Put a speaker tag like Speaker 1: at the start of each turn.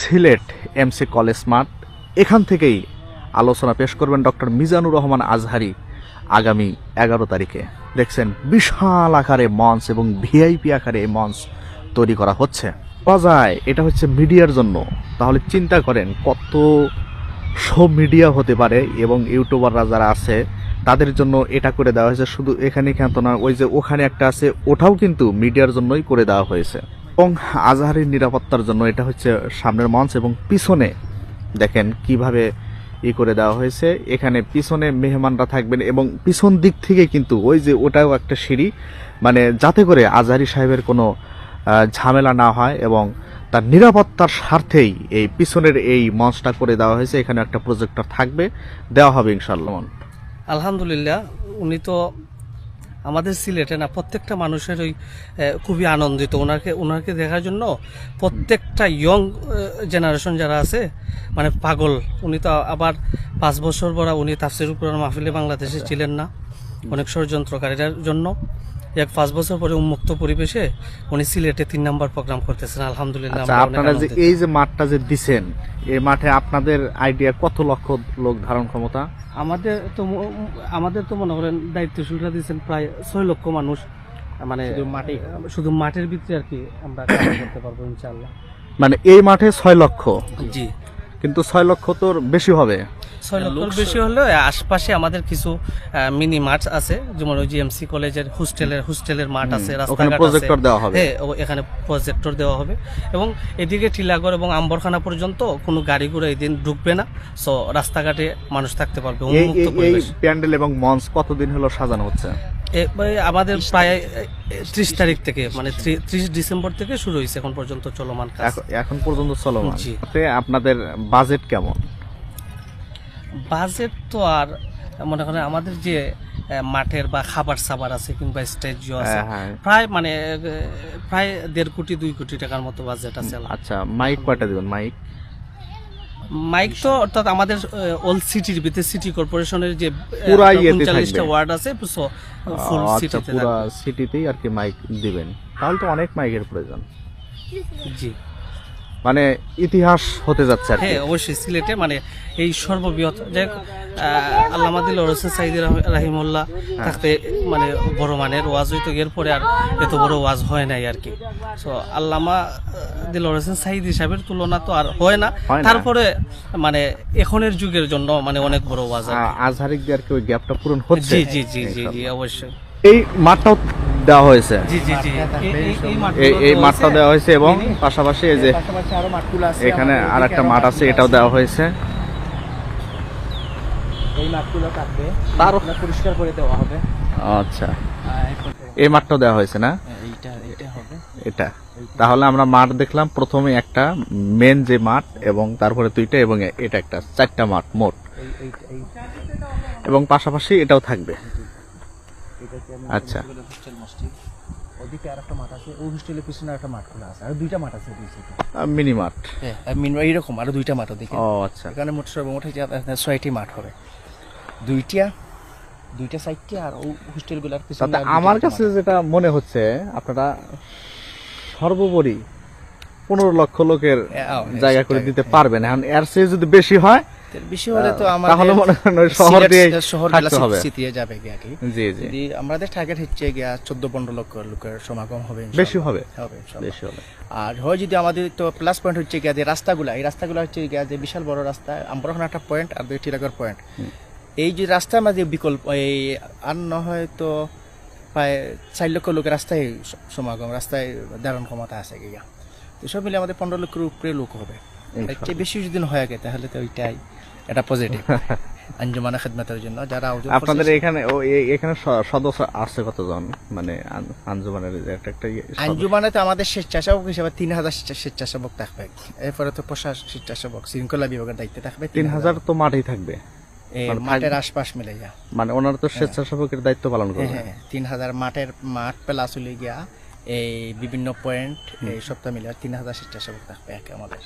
Speaker 1: Sylhet MC college মাঠ এখান থেকেই আলোচনা পেশ করবেন ডক্টর মিজানুর রহমান আজহারি আগামী এগারো তারিখে। দেখছেন বিশাল আকারে মঞ্চ এবং ভিআইপি আকারে এই মঞ্চ তৈরি করা হচ্ছে। যায় এটা হচ্ছে মিডিয়ার জন্য। তাহলে চিন্তা করেন কত সব মিডিয়া হতে পারে এবং ইউটিউবাররা যারা আছে, তাদের জন্য এটা করে দেওয়া হয়েছে। শুধু এখানে কেন না, ওই যে ওখানে একটা আছে, ওটাও কিন্তু মিডিয়ার জন্যই করে দেওয়া হয়েছে। এবং আজহারের নিরাপত্তার জন্য এটা হচ্ছে সামনের মঞ্চ এবং পিছনে দেখেন কীভাবে ই করে দেওয়া হয়েছে। এখানে পিছনে মেহমানরা থাকবেন এবং পিছন দিক থেকে কিন্তু ওই যে ওটাও একটা সিঁড়ি মানে যাতে করে আজহারি সাহেবের কোনো ঝামেলা না হয় এবং তার নিরাপত্তার স্বার্থেই এই পিছনের এই মঞ্চটা করে দেওয়া হয়েছে। এখানে একটা প্রজেক্টর থাকবে, দেওয়া হবে ইনশাল্লাহ
Speaker 2: আলহামদুলিল্লাহ, উনি তো আমাদের সিলেটে না, প্রত্যেকটা মানুষের ওই খুবই আনন্দিত। ওনাকে ওনাকে দেখার জন্য প্রত্যেকটা ইয়ং জেনারেশন যারা আছে মানে পাগল, উনি তো আবার পাঁচ বছর পরা উনি তাফসির কুরআন মাহফিলে বাংলাদেশে ছিলেন না। অনেক ষড়যন্ত্রকারীদের জন্য। এক পাঁচ বছর পরে উন্মুক্ত পরিবেশে উনি সিলেটে তিন নাম্বার প্রোগ্রাম করতেছেন। আলহামদুলিল্লাহ
Speaker 1: আচ্ছা আপনারা যে এই যে মাঠটা যে দিছেন এই মাঠে আপনাদের আইডিয়া কত লক্ষ লোক ধারণ ক্ষমতা?
Speaker 2: আমাদের তো আমাদের তো মনে করেন দায়িত্বশীলরা দিয়েছেন প্রায় ছয় লক্ষ মানুষ। মানে মাঠে শুধু মাঠের ভিতরে আর কি আমরা কাজ করতে পারব ইনশাল্লাহ
Speaker 1: মানে এই মাঠে ছয় লক্ষ?
Speaker 2: জি।
Speaker 1: কিন্তু ছয় লক্ষ তো বেশি হবে।
Speaker 2: ছয় বেশি হলেও আশপাশে আমাদের কিছু মিনি মাঠ আছে যেমন ওই জিএমসি কলেজের হোস্টেলের হোস্টেলের মাঠ আছে রাস্তাঘাট আছে। হ্যাঁ এখানে প্রজেক্টর দেওয়া হবে। এবং এদিকে টিলাগড় এবং আম্বরখানা পর্যন্ত কোনো গাড়ি ঘোড়া এদিন ঢুকবে না। সো রাস্তাঘাটে মানুষ থাকতে পারবে উন্মুক্ত পরিবেশ।
Speaker 1: প্যান্ডেল এবং মঞ্চ কতদিন হলো সাজানো হচ্ছে?
Speaker 2: আমাদের প্রায় ত্রিশ তারিখ থেকে মানে ত্রিশ ডিসেম্বর থেকে শুরু হয়েছে এখন পর্যন্ত চলমান কাজ।
Speaker 1: এখন- পর্যন্ত চলমান। আপনাদের বাজেট কেমন?
Speaker 2: বাজেট তো আর মনে করেন আমাদের যে মাঠের বা খাবার সাবার আছে কিংবা স্টেজও আছে
Speaker 1: হ্যাঁ, হ্যাঁ।
Speaker 2: প্রায় মানে প্রায় দেড় কোটি দুই কোটি টাকার মতো বাজেট আছে
Speaker 1: আচ্ছা মাইক কয়টা দেবেন মাইক?
Speaker 2: মাইক তো অর্থাৎ আমাদের অল সিটির ভিতরে সিটি কর্পোরেশনের যে
Speaker 1: পুরা
Speaker 2: ওয়ার্ড আছে ফুল
Speaker 1: আচ্ছা
Speaker 2: সিটিতে
Speaker 1: পুরো সিটিতেই আর কি মাইক দিবেন। তাহলে তো অনেক মাইকের প্রয়োজন।
Speaker 2: জি।
Speaker 1: মানে ইতিহাস হতে যাচ্ছে আর কি।
Speaker 2: হ্যাঁ অবশ্যই সিলেটে মানে এই সর্ববৃহৎ যে আল্লামা দিল হোসেন সাইদি রাহিমুল্লাহ
Speaker 1: হ্যাঁ।
Speaker 2: থাকতে মানে বড় মানের ওয়াজ হইতো এরপরে আর এত বড় ওয়াজ হয় নাই আর কি। সো আল্লামা দিল হোসেন সাইদি সাহেবের তুলনা তো আর হয় না। তারপরে মানে এখনের যুগের জন্য মানে অনেক বড় ওয়াজ আর কি।
Speaker 1: আ- আর কি ওই গ্যাপটা পূরণ হচ্ছে?
Speaker 2: জি জি জি জি জি অবশ্যই।
Speaker 1: এই মাঠটাও দেওয়া হয়েছে।
Speaker 2: জি জি জি। এই-
Speaker 1: মাঠটা দেওয়া হয়েছে এবং পাশাপাশি এই যে
Speaker 3: পাশাপাশি আরও মাঠগুলো আছে।
Speaker 1: এখানে আর একটা মাঠ আছে এটাও দেওয়া হয়েছে।
Speaker 3: এই মাঠগুলো কাটবে।
Speaker 1: তার-
Speaker 3: পরিষ্কার করে দেওয়া হবে।
Speaker 1: আচ্ছা। এই মাঠটাও দেওয়া হয়েছে না?
Speaker 3: হ্যাঁ, এটা।
Speaker 1: তাহলে আমরা মাঠ দেখলাম প্রথমে একটা মেন যে মাঠ এবং তারপরে দুইটা এবং এটা একটা চারটা মাঠ মোট।
Speaker 3: এই এই এই
Speaker 1: এবং পাশাপাশি এটাও থাকবে।
Speaker 3: এটাকে
Speaker 1: আচ্ছা।
Speaker 3: হোস্টেল মসজিদ ওদিকে আর মাঠ আছে ওই হোস্টেলের পিছনে আর মাঠ খোলা আছে আর দুইটা মাঠ আছে দুই সাইডে।
Speaker 1: মিনি মাঠ।
Speaker 3: হ্যাঁ মিন এইরকম আরও দুইটা মাঠ ওদিকে।
Speaker 1: ও আচ্ছা।
Speaker 3: এখানে মোট সর্বমোট হচ্ছে ছয়টি মাঠ হবে। দুইটা দুইটা সাইডটি আর ও হোস্টেলগুলোর পিছনে
Speaker 1: আমার কাছে যেটা মনে হচ্ছে আপনারা সর্বোপরি পনেরো লক্ষ লোকের
Speaker 3: হ্যাঁ,
Speaker 1: জায়গা করে দিতে
Speaker 3: হ্যাঁ।
Speaker 1: পারবেন। এখন এর চেয়ে যদি বেশি হয়
Speaker 3: বেশি হলে তো আমাদের
Speaker 1: তাহলে মনে করেন শহর দিয়ে
Speaker 3: শহর
Speaker 1: হবে।
Speaker 3: সিটিয়ে যাবে গিয়া কি
Speaker 1: জি জি।
Speaker 3: যদি আমাদের টার্গেট হচ্ছে গিয়া চোদ্দ পনেরো লক্ষ লোকের সমাগম হবে
Speaker 1: বেশি হবে।
Speaker 3: হবে
Speaker 1: বেশি হবে।
Speaker 3: আর হয় যদি আমাদের তো প্লাস পয়েন্ট হচ্ছে গিয়া যে রাস্তাগুলা এই রাস্তাগুলো হচ্ছে গিয়া যে বিশাল বড় রাস্তা আমরা একটা পয়েন্ট আর দুই পয়েন্ট এই যে রাস্তার মাঝে বিকল্প এই আর না হয় তো প্রায় চার লক্ষ লোকের রাস্তায় সমাগম রাস্তায় দাঁড়ান ক্ষমতা আছে গিয়া। তো সব মিলে আমাদের পনেরো লক্ষের উপরে লোক হবে। বেশি যদি হয় তাহলে তো ওইটাই। এটা পজিটিভ আঞ্জুমানা খেদমতের জন্য যারা
Speaker 1: আপনাদের এখানে ও এখানে সদস্য আছে কতজন? মানে আঞ্জুমানের একটা একটা ইয়ে
Speaker 3: আঞ্জুমানে তো আমাদের স্বেচ্ছাসেবক হিসেবে তিন হাজার স্বেচ্ছাসেবক থাকবে। এরপরে তো প্রশাসন স্বেচ্ছাসেবক শৃঙ্খলা বিভাগের দায়িত্বে থাকবে
Speaker 1: তিন হাজার। তো মাঠেই থাকবে। মানে
Speaker 3: মাঠের আশপাশ মিলে যা।
Speaker 1: মানে ওনারা তো স্বেচ্ছাসেবকের দায়িত্ব পালন
Speaker 3: হ্যাঁ
Speaker 1: করবে।
Speaker 3: হ্যাঁ তিন হাজার মাঠের মাঠ পেলা হলে গিয়া এই বিভিন্ন পয়েন্ট এই সপ্তাহ মিলে তিন হাজার স্বেচ্ছাসেবক থাকবে একে আমাদের।